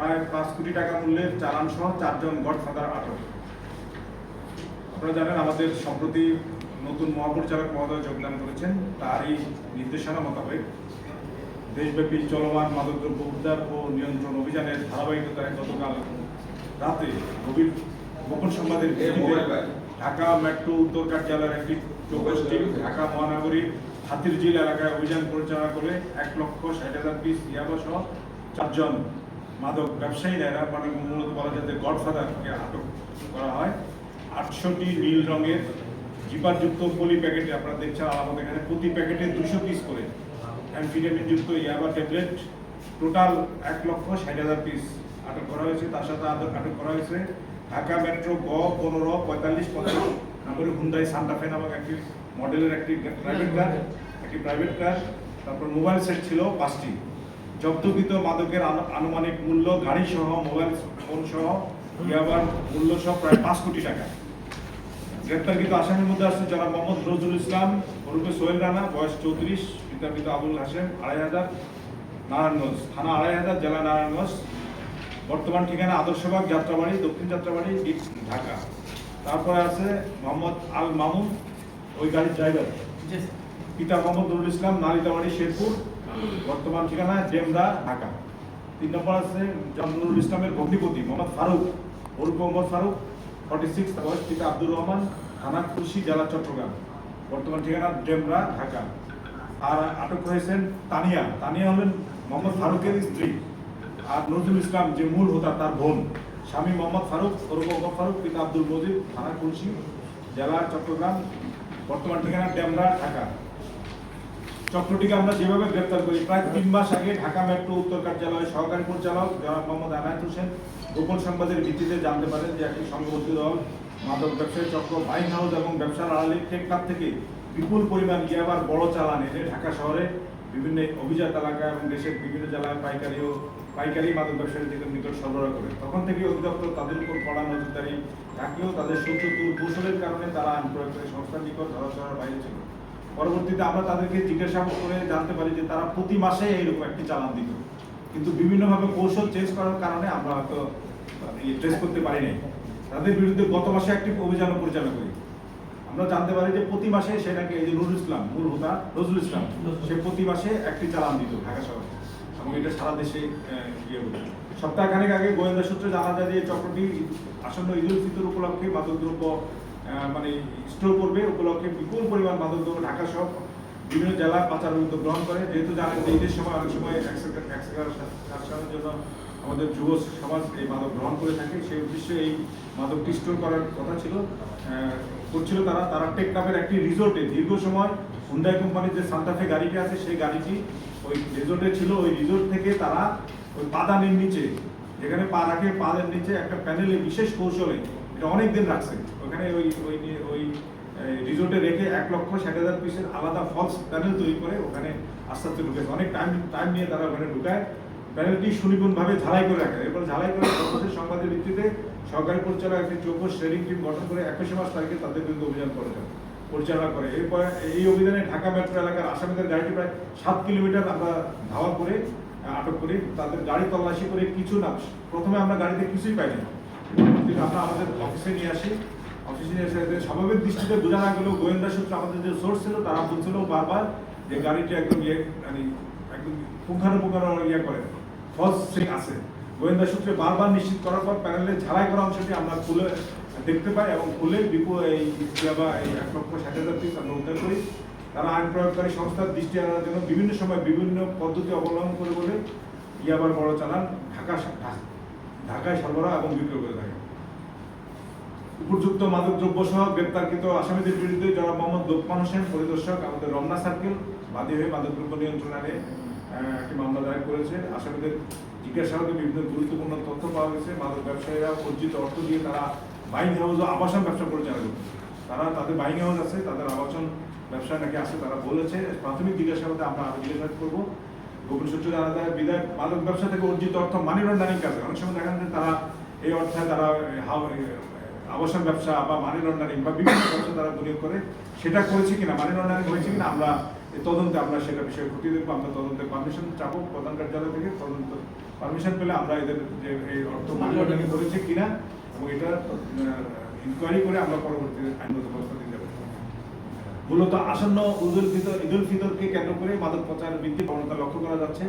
প্রায় পাঁচ কোটি টাকা মূল্যের চালান সহ চারজন গডফাদার আটক। আপনারা জানেন আমাদের সম্প্রতি নতুন মহাপরিচালক মহোদয় যোগদান করেছেন। তারই নির্দেশনা মোতাবেক দেশব্যাপী চলমান মাদকদ্রব্য উদ্ধার ও নিয়ন্ত্রণ অভিযানের ধারাবাহিকতায় গতকাল রাতে গভীর গোপন সংবাদের ঢাকা মেট্রো উত্তর কার্যালয়ের একটি চৌকস টিম ঢাকা মহানগরীর হাতিরঝিল এলাকায় অভিযান পরিচালনা করে এক লক্ষ ষাট হাজার পিস ইয়াবা সহ চারজন মাদক ব্যবসায়ীরা এরা মানে মূলত বলা যায় যে গডফাদারকে আটক করা হয়। আটশোটি নীল রঙের জিপারযুক্ত পলি প্যাকেটে আপনারা দেখছেন আমাদের এখানে। প্রতি প্যাকেটে দুশো পিস করে। অ্যামফিডেমিন যুক্ত ইয়াবা ট্যাবলেট, টোটাল এক লক্ষ ষাট হাজার পিস আটক করা হয়েছে। তার সাথে আটক করা হয়েছে। ঢাকা মেট্রো গ পনেরো পঁয়তাল্লিশ পঞ্চাশ নম্বরে হুন্ডাই সান্টাফে নামক একটি মডেলের একটি প্রাইভেট কার একটি প্রাইভেট কার তারপর মোবাইল সেট ছিল পাঁচটি। জব্দকৃত মাদকের আনুমানিক মূল্য গাড়ি সহ মোবাইল ফোন সহ ইয়াবার মূল্য সহ প্রায় পাঁচ কোটি টাকা। গ্রেপ্তারকৃত আসামির মধ্যে আছে যারা মোহাম্মদ নজরুল ইসলাম ওরূপে সোহেল রানা বয়স চৌত্রিশ পিতা পিতা আবুল হাসেম আড়াই হাজার নারায়ণগঞ্জ থানা আড়াই হাজার জেলা নারায়ণগঞ্জ। বর্তমান ঠিকানা আদর্শবাগ যাত্রাবাড়ি দক্ষিণ যাত্রাবাড়ি ঢাকা। তারপরে আছে মোহাম্মদ আল মামুন ওই গাড়ির ড্রাইভার পিতা মোহাম্মদ নুরুল ইসলাম নালিতাবাড়ি শেরপুর। বর্তমান ঠিকানা ডেমরা ঢাকা। তিন নম্বর আছে নুরুল ইসলামের ভগ্নিপতি মোহাম্মদ ফারুক ওরূপ মোহাম্মদ ফারুক ফর্টি সিক্স বয়স পিতা আব্দুর রহমান, থানা খুশি, জেলা চট্টগ্রাম। বর্তমান ঠিকানা ডেমরা ঢাকা। আর আটক হয়েছেন তানিয়া। তানিয়া হলেন মোহাম্মদ ফারুকের স্ত্রী। আর নজরুল ইসলাম যে মূল হোতা, তার বোন। স্বামী মোহাম্মদ ফারুক ওরূপ মোহাম্মদ ফারুক, পিতা আব্দুল মজিদ, থানা খুলশি জেলা চট্টগ্রাম। বর্তমান ঠিকানা ডেমরা, ঢাকা। চক্রটিকে আমরা যেভাবে গ্রেপ্তার করি, প্রায় তিন মাস আগে ঢাকা মেট্রো উত্তর কার্যালয়ের সহকারী পরিচালক জনাব মোহাম্মদ আনায়ত হোসেন গোপন সংবাদের ভিত্তিতে জানতে পারেন যে একটি সংঘবদ্ধ দল মাদক ব্যবসায়ী চক্র, বাইন হাউস এবং ব্যবসার আড়ালে টেকনাফ থেকে বিপুল পরিমাণ ইয়াবার বড় চালান এনে ঢাকা শহরে বিভিন্ন অভিজাত এলাকা এবং দেশের বিভিন্ন জেলায় পাইকারি ও পাইকারি মাদক ব্যবসায়ীদের নিকট সরবরাহ করে। তখন থেকে অধিদপ্তর তাদের উপর কড়া নজরদারি থাকলেও তাদের শত্রু কৌশলের কারণে তারা আইন করে সংস্থার নিকট ধরাছোঁয়ার বাইরে ছিল পরবর্তীতে আমরা তাদেরকে জিজ্ঞাসা করে জানতে পারি যে তারা প্রতি মাসে এইরকম একটি চালান দিত। কিন্তু বিভিন্নভাবে কৌশল চেঞ্জ করার কারণে আমরা হয়তো ট্রেস করতে পারি নাই। তাদের বিরুদ্ধে গত মাসে একটি অভিযান পরিচালনা করি। আমরা জানতে পারি যে প্রতি মাসে সেটাকে এই যে নুরুল ইসলাম, মূল হোতা, নজরুল ইসলাম, সে প্রতি মাসে একটি চালান দিত ঢাকা শহরে। এবং এটা সারা দেশে ইয়ে সপ্তাহখানেক আগে গোয়েন্দা সূত্রে জানা যায় যে চক্রটি আসন্ন ঈদুল ফিতর উপলক্ষে মাদকদ্রব্য মানে স্টোর করবে উপলক্ষে বিপুল পরিমাণ মাদক মাদকদ্রব্য ঢাকা সহ বিভিন্ন জেলার পাচার উদ্যোগ গ্রহণ করে। যেহেতু জানেন যে ঈদের সময় অনেক সময় একসাথে জন্য আমাদের যুব সমাজ এই মাদক গ্রহণ করে থাকে। সেই উদ্দেশ্যে এই মাদকটি স্টোর করার কথা ছিল। করছিল তারা। তারা টেকনাফের একটি রিসোর্টে দীর্ঘ সময় হুন্ডাই কোম্পানির যে সান্তাফে গাড়িটি আছে, সেই গাড়িটি ওই রিসোর্টে ছিল। ওই রিসোর্ট থেকে তারা ওই পাদানের নিচে, যেখানে পা রাখে, পাদের নিচে একটা প্যানেলে বিশেষ কৌশলে এটা অনেক দিন রাখছে। ওখানে ওই ওই ওই রিজোর্টে রেখে এক লক্ষ ষাট হাজার পিসের আলাদা ফলস প্যানেল তৈরি করে ওখানে আস্তে আস্তে ঢুকেছে। অনেক টাইম টাইম নিয়ে তারা ওখানে ঢুকায়। প্যানেলটি সুনিপুণভাবে ঝালাই করে রাখে। এরপর ঝালাই করে সর্বশেষ সংবাদের ভিত্তিতে সরকারি পরিচালক একটি চৌকস ট্রেডিং টিম গঠন করে একুশে মাস তারিখে তাদের বিরুদ্ধে অভিযান করেছেন পরিচালনা করে। এরপর এই অভিযানে ঢাকা মেট্রো এলাকার আসামিদের গাড়িটি প্রায় সাত কিলোমিটার আমরা ধাওয়া করে আটক করি। তাদের গাড়ি তল্লাশি করে কিছু না, প্রথমে আমরা গাড়িতে কিছুই পাইনি। কিন্তু আমরা আমাদের অফিসে নিয়ে আসি অফিসে নিয়ে এসে স্বাভাবিক দৃষ্টিতে বোঝা না গেলেও গোয়েন্দা সূত্রে আমাদের যে সোর্স ছিল, তারা বলছিল বারবার যে গাড়িটি একদম ইয়ে মানে একদম পুঙ্খানুপুঙ্খানু ইয়ে করে। ফলস সিং আছে। গোয়েন্দা সূত্রে বারবার নিশ্চিত করার পর প্যানেলের ঝালাই করা অংশটি আমরা খুলে দেখতে পাই এবং খুলে বিপুল এই ইয়াবা এই এক লক্ষ ষাট হাজার পিস আমরা উদ্ধার করি। তারা আইন প্রয়োগকারী সংস্থার দৃষ্টি আনার জন্য বিভিন্ন সময় বিভিন্ন পদ্ধতি অবলম্বন করে বলে ইয়াবার বড় চালান ঢাকা- ঢাকায় সরবরাহ এবং বিক্রয় করে থাকে। উপযুক্ত মাদকদ্রব্য সহ গ্রেপ্তারকৃত আসামিদের বিরুদ্ধে জনাব মোহাম্মদ লোকমান হোসেন, পরিদর্শক আমাদের রমনা সার্কেল, বাদী হয়ে মাদকদ্রব্য নিয়ন্ত্রণ আইনে একটি মামলা দায়ের করেছে। আসামিদের জিজ্ঞাসাবাদে বিভিন্ন গুরুত্বপূর্ণ তথ্য পাওয়া গেছে। মাদক ব্যবসায়ীরা অর্জিত অর্থ দিয়ে তারা বাইং হাউস ও আবাসন ব্যবসা পরিচালনা করছে। তারা তাদের বাইং হাউস আছে, তাদের আবাসন ব্যবসা নাকি আছে তারা বলেছে। প্রাথমিক জিজ্ঞাসাবাদে আমরা আরও জিজ্ঞাসাবাদ করব। গোপন সূত্রে জানা যায়। বিদায় মাদক ব্যবসা থেকে অর্জিত অর্থ মানি লন্ডারিং কাজে অনেক সময় দেখা যায় তারা এই অর্থে তারা আবাসন ব্যবসা বা মানি লন্ডারিং বা বিভিন্ন ব্যবসা তারা বিনিয়োগ করে সেটা করেছে কিনা মানি লন্ডারিং হয়েছে কিনা আমরা তদন্তে আমরা সেটা বিষয়ে খতিয়ে দেখব আমরা তদন্তের পারমিশন চাবো প্রধান কার্যালয় থেকে তদন্ত পারমিশন পেলে আমরা এদের যে এই অর্থ মালিকানি করেছে কিনা এবং এটা ইনকোয়ারি করে আমরা পরবর্তীতে আইনগত ব্যবস্থা দিতে পারি মূলত আসন্ন ঈদুল ফিতর ঈদুল ফিতরকে কেন্দ্র করে মাদক প্রচার বৃদ্ধি প্রবণতা লক্ষ্য করা যাচ্ছে।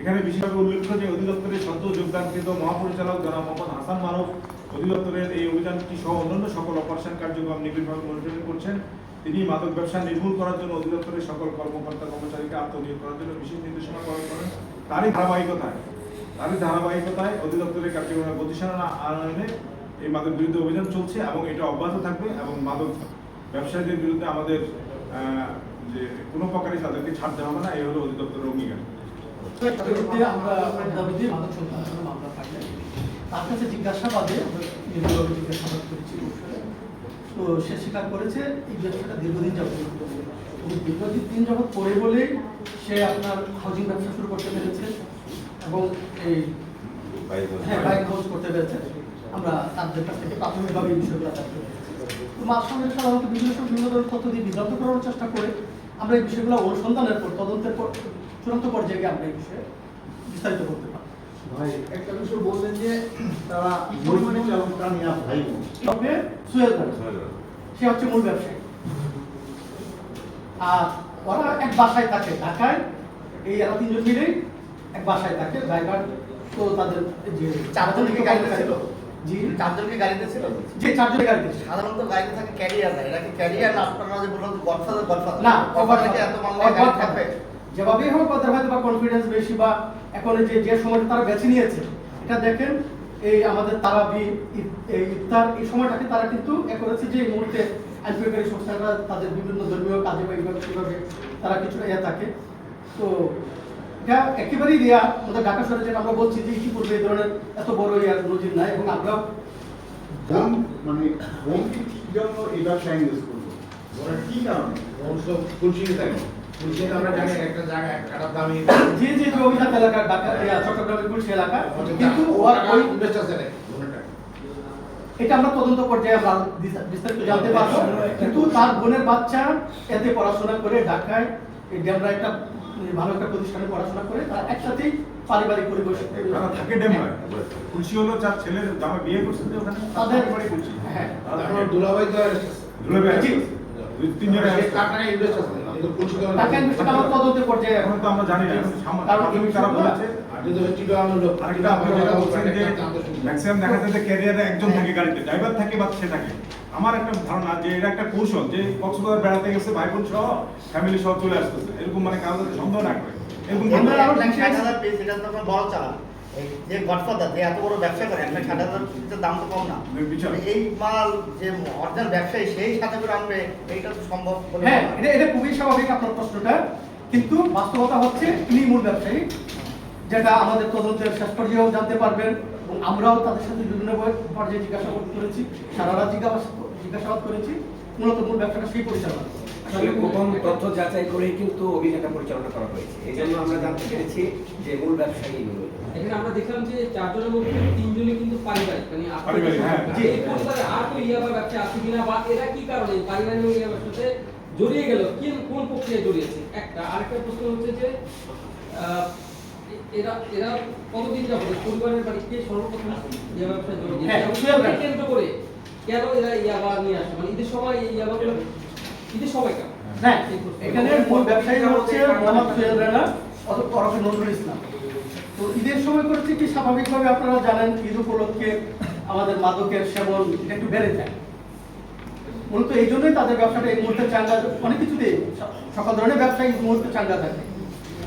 এখানে বিশেষভাবে উল্লেখ্য যে অধিদপ্তরের সদ্য যোগদানকৃত মহাপরিচালক জনাব মোহাম্মদ হাসান মারুফ অধিদপ্তরের এই অভিযানটি সহ অন্যান্য সকল অপারেশন কার্যক্রম নিবিড়ভাবে মনিটরিং করছেন? তিনি মাদক ব্যবসা নির্মূল করার জন্য অধিদপ্তরের সকল কর্মকর্তা কর্মচারীকে আত্মনিয়োগ করার জন্য বিশেষ নির্দেশনা প্রদান করেন। তারই ধারাবাহিকতায় তারই ধারাবাহিকতায় অধিদপ্তরের কার্যক্রমের গতিশীলতা আনয়নে এই মাদক বিরুদ্ধে অভিযান চলছে এবং এটা অব্যাহত থাকবে এবং মাদক ব্যবসায়ীদের বিরুদ্ধে আমাদের যে কোনো প্রকারই তাদেরকে ছাড় দেওয়া হবে না এই হলো অধিদপ্তরের অঙ্গীকার। আমরা দাবিতে মাদক সন্ত্রাসের মামলা থাকে তার কাছে জিজ্ঞাসাবাদে দীর্ঘভাবে জিজ্ঞাসাবাদ করেছি। তো সে স্বীকার করেছে, এই ব্যবসাটা দীর্ঘদিন যাবত এবং দীর্ঘদিন দিন যাবত করে বলেই সে আপনার হাউজিং ব্যবসা শুরু করতে পেরেছে এবং এই হ্যাঁ বাইক হাউস করতে পেরেছে। আমরা তাদের কাছ থেকে প্রাথমিকভাবে এই বিষয়গুলো তো মার সঙ্গে সাধারণত বিভিন্ন সময় বিভিন্ন ধরনের তথ্য দিয়ে বিভ্রান্ত করার চেষ্টা করে। আমরা এই বিষয়গুলো অনুসন্ধানের পর, তদন্তের পর, চূড়ান্ত পর্যায়ে আমরা এই বিষয়ে বিস্তারিত করতে পারি ভাই একটা বিষয় বললেন যে তারা মূল পরিচালকটা নিয়ে ভাই বোন। সুয়েল সে হচ্ছে মূল ব্যবসায়ী। আর ওরা এক বাসায় থাকে ঢাকায়। এই এরা তিনজন মিলেই এক বাসায় থাকে ড্রাইভার। তো তাদের যে চারজনকে গাড়িতে ছিল? জি। চারজনকে গাড়িতে ছিল? যে চারজনের গাড়িতে সাধারণত গাড়িতে থাকে ক্যারিয়ার না এটা কি ক্যারিয়ার না? আপনারা যে বললেন গডফাদার গডফাদার। না কখন এত মামলা গাড়ি থাকবে? যেভাবেই হোক ওদের হয়তো বা কনফিডেন্স বেশি বা এখন যে যে সময়টা তারা বেছে নিয়েছে, এটা দেখেন এই আমাদের তারাবি ইফতার, এই সময়টাকে তারা কিন্তু এ করেছে যে এই মুহূর্তে আইনপ্রয়োগকারী সংস্থারা তাদের বিভিন্ন ধর্মীয় কাজে বা এইভাবে কীভাবে তারা কিছুটা ইয়ে থাকে। তো এটা একেবারেই রিয়া, আমাদের ঢাকা শহরে যেটা আমরা বলছি যে ইতিপূর্বে এই ধরনের এত বড় ইয়ার নজির নাই এবং আমরাও বোন মানে কি জন্য এই ব্যবসা ইনভেস্ট করব। কি কারণে? খুলশিতে থাকে খুলশিতে আমরা জানি একটা জায়গা এক কাটার দামি যে যে যে অভিজাত এলাকা চট্টগ্রামের কুলসি এলাকা। কিন্তু ওই ইনভেস্টার ছেলে বোনেরটা। এটা আমরা তদন্ত পর্যায়ে আমরা বিস্তারিত জানতে পারব। কিন্তু তার বোনের বাচ্চা এতে পড়াশোনা করে ঢাকায় ডেমরা একটা ভালো একটা প্রতিষ্ঠানে পড়াশোনা করে তারা একসাথেই পারিবারিক পরিবেশ থাকে হলো চার ছেলের জামা বিয়ে করছে ওখানে তাদের খুশি হ্যাঁ। দুলাভাই তো। দুই তিনজনের ছেলে কিন্তু খুলশিতে ঢাকা ইনভেস্ট আমার তদন্ত পর্যায়ে এখন তো আমরা জানি না কারণ প্রাথমিক তারা বলেছে। যদি চিটাগাং লোক আরেকটা আপনি যেটা বলছেন যে ম্যাক্সিমাম দেখা যায় যে ক্যারিয়ারে একজন থাকে গাড়িতে ড্রাইভার থাকে বা সে থাকে। আমার একটা ধারণা যে এটা একটা কৌশল যে কক্সবাজার বেড়াতে গেছে ভাই বোন সহ ফ্যামিলি সহ চলে আসতেছে। এরকম মানে কারও যাতে সন্দেহ না করে। এরকম বড় চালান। এই যে গডফাদার যে এত বড় ব্যবসা করে এক লাখ ষাট হাজার দাম তো কম না। এই মাল যে অরিজিনাল ব্যবসায়ী সেই সাথে করে আনবে এইটা তো সম্ভব হ্যাঁ মনে হয়। এটা এটা খুবই স্বাভাবিক আপনার প্রশ্নটা। কিন্তু বাস্তবতা হচ্ছে তিনি মূল ব্যবসায়ী যেটা আমাদের তদন্তের শেষ পর্যায়েও জানতে পারবেন এবং আমরাও তাদের সাথে বিভিন্ন পর্যায়ে জিজ্ঞাসাবাদ করেছি সারা রাত জিজ্ঞাসা জিজ্ঞাসাবাদ করেছি মূলত মূল ব্যবসাটা সেই পরিচালনা। আসলে গোপন তথ্য যাচাই করেই কিন্তু অভিযানটা পরিচালনা করা হয়েছে। এই জন্য আমরা জানতে পেরেছি যে মূল ব্যবসায়ী। এখানে আমরা দেখলাম যে চারজনের মধ্যে তিনজনই কিন্তু পারিবারিক মানে পারিবারিক, হ্যাঁ। এই পরিবারে আর তো ইয়াবা ব্যবসা আছে কিনা বা এরা কি কারণে পারিবারিক ইয়াবা ব্যবসাতে জড়িয়ে গেল কোন কোন প্রক্রিয়ায় জড়িয়েছে? একটা আরেকটা প্রশ্ন হচ্ছে যে এরা এরা কতদিন যাবত পরিবারের বাড়ি কে সর্বপ্রথম ইয়াবা ব্যবসায় জড়িয়ে হ্যাঁ, ভাই। এটাকে কেন্দ্র করে কেন এরা ইয়াবা নিয়ে আসে? মানে ঈদের সময় এই ইয়াবাগুলো ঈদের সময় কেন? হ্যাঁ এখানে মূল ব্যবসায়ী হচ্ছে মোহাম্মদ সোহেল রানা অথবা নজরুল ইসলাম। তো ঈদের সময় করেছে কি স্বাভাবিকভাবে আপনারা জানেন ঈদ উপলক্ষে আমাদের মাদকের সেবন একটু বেড়ে যায়। মূলত এই জন্যই তাদের ব্যবসাটা এই মুহূর্তে চাঙ্গা, অনেক কিছুতেই স- সকল ধরনের ব্যবসায়ী এই মুহূর্তে চাঙ্গা থাকে।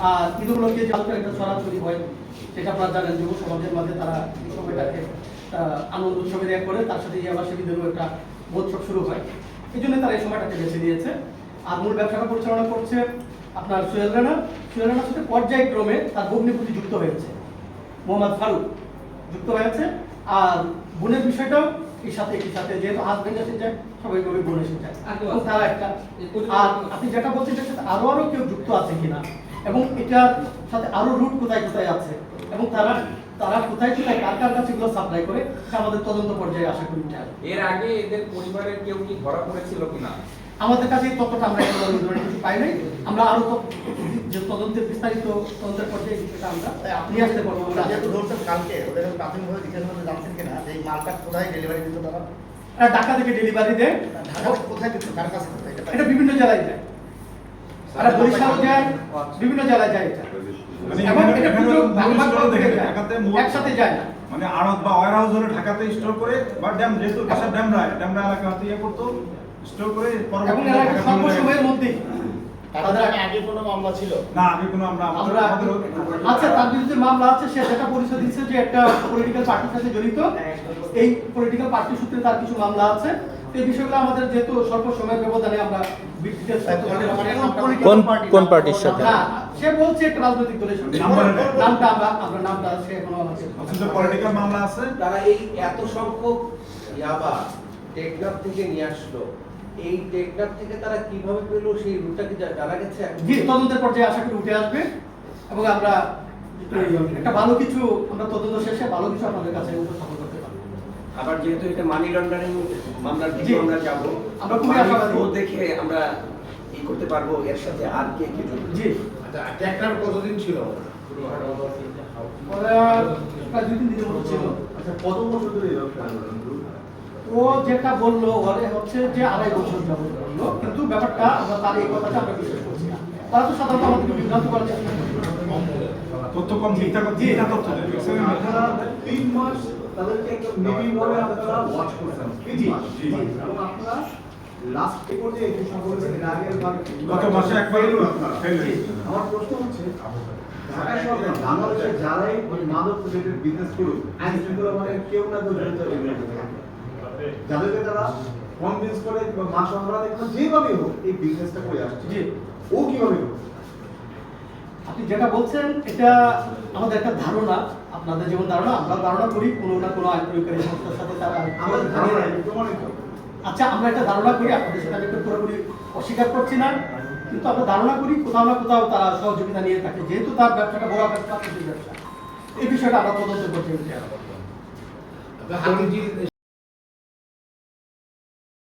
আর ঈদ উপলক্ষে যে একটা ছড়াছড়ি হয়, সেটা আপনারা জানেন যুব সমাজের মাঝে তারা এই সময়টাকে আনন্দ উৎসবের এক করে, তার সাথে ইয়াবা সেবীদেরও একটা উৎসব শুরু হয়। এই জন্য তারা এই সময়টাকে বেছে নিয়েছে। আর মূল ব্যবসাটা পরিচালনা করছে আপনার সোহেল রানা সোহেল রানার সাথে পর্যায়ক্রমে তার ভগ্নিপতি যুক্ত হয়েছে। মোহাম্মদ ফারুক যুক্ত হয়েছে। আর বোনের বিষয়টাও এর সাথে এর সাথে যেহেতু হাজবেন্ড এসে যায় সবাই কবে বোন এসে যায়? তারা একটা আর আপনি যেটা বলছেন এটার সাথে আরও আরও কেউ যুক্ত আছে কিনা? এবং এটার সাথে আরও রুট কোথায় কোথায় আছে? এবং তারা তারা কোথায় কোথায় কার কার কাছে এগুলো সাপ্লাই করে আমাদের তদন্ত পর্যায়ে আশা করি এর আগে এদের পরিবারের কেউ কি ধরা পড়েছিল কিনা? আমাদের কাছে এই তথ্যটা আমরা ধরনের কিছু পাই নাই। আমরা আরও যে তদন্তের বিস্তারিত তদন্তের পর্যায়ে বিষয়টা আমরা নিয়ে আসতে পারব আমরা যেহেতু ধরছেন কালকে ওদের প্রাথমিকভাবে জিজ্ঞাসা করতে জানছেন কিনা যে এই মালটা কোথায় ডেলিভারি দিত তারা? এরা ঢাকা থেকে ডেলিভারি দেয়। ঢাকা কোথায় দিত কার কাছে এটা এটা বিভিন্ন জেলায় যায়। আর বরিশাল যায় বিভিন্ন জেলায় যায় এটা। মানে এবং এটা মূল- একসাথে যায় না। মানে আড়ত বা ওয়ার হাউস হলে ঢাকাতে স্টোর করে বা ড্যাম যেহেতু বাসার ড্যামরা ড্যামরা এলাকা হতে ইয়ে করতো স্টোর করে এবং পরবর্তীতে স্বল্প সময়ের যায়। আগে আগে কোনো মামলা ছিল? না আগে কোনো আমরা আমরা আচ্ছা তার বিরুদ্ধে মামলা আছে সে যেটা পরিচয় দিচ্ছে যে একটা পলিটিক্যাল পার্টির সাথে জড়িত এই পলিটিক্যাল পার্টি সূত্রে তার কিছু মামলা আছে। এই বিষয়গুলো আমাদের যেহেতু স্বল্প সময়ের ব্যবধানে আমরা details করতে পারব না। এবং political কোন কোন পার্টির সাথে? সে বলছে একটা রাজনৈতিক দলের সাথে। নামটা আমরা আমরা নামটা সে এখনও পলিটিক্যাল মামলা আছে। তারা এই এত সংখ্যক ইয়াবা টেকনাফ থেকে নিয়ে আসলো। এই টেকনাফ থেকে তারা কীভাবে পেল সেই রুটটা কি জানা গেছে জি তদন্তের পর্যায়ে আশা করি উঠে আসবে এবং আমরা একটা ভালো কিছু আমরা তদন্ত শেষে ভালো কিছু আপনাদের কাছে উপস্থাপন করতে পারব আবার যেহেতু এটা মানি লন্ডারিং মামলার দিকে আমরা যাব আমরা খুবই আশাবাদী। দেখে আমরা ই করতে পারব এর সাথে আর কে কে জড়িত। জি আচ্ছা ট্র্যাক্টর কতদিন ছিল ওরা দুই তিন দিনের মতো ছিল আচ্ছা কত বছর ধরে? ও যেটা বলল ওরে হচ্ছে যে আড়াই বছর যাবত বলল কিন্তু ব্যাপারটা আমরা তার এই কথাটা আমরা বিশ্বাস করছি না তারা তো সাধারণত আমাদেরকে বিভ্রান্ত করার চেষ্টা তথ্য কম মিথ্যা কথা মিথ্যা তথ্য দেয়। maximum মিথ্যা আপনারা তিন মাস তাদেরকে একটা নিবিড়ভাবে আপনারা ওয়াচ করছেন জি, জি। এবং আপনারা লাস্ট রিপোর্টে এই সম্পর্কে এর আগের বার গত মাসে একবার fail আপনারা। fail হয়েছে। আমার প্রশ্ন হচ্ছে ঢাকা সরকার বাংলাদেশের যারাই মাদক রিলেটেড বিজনেস করুক আইন শৃঙ্খলা মানে কেউ না কেউ জড়িত। যাদেরকে তারা কনভিন্স করে বা মাস আমরা দেখলাম যেভাবে হোক এই বিজনেসটা করে আসছে। জি। ও কীভাবে হোক আপনি যেটা বলছেন এটা আমাদের একটা ধারণা। আপনাদের যেমন ধারণা আমরা ধারণা করি কোনো না কোনো আইন প্রয়োগকারী সংস্থার সাথে তারা আমাদের ধারণা প্রমাণিত। আচ্ছা আমরা একটা ধারণা করি আপনাদের সেটা আমি পুরোপুরি অস্বীকার করছি না। কিন্তু আমরা ধারণা করি কোথাও না কোথাও তারা সহযোগিতা নিয়ে থাকে। যেহেতু তার ব্যবসাটা বড় ব্যবসা ব্যবসা। এই বিষয়টা আমরা তদন্ত করতে হাতিজি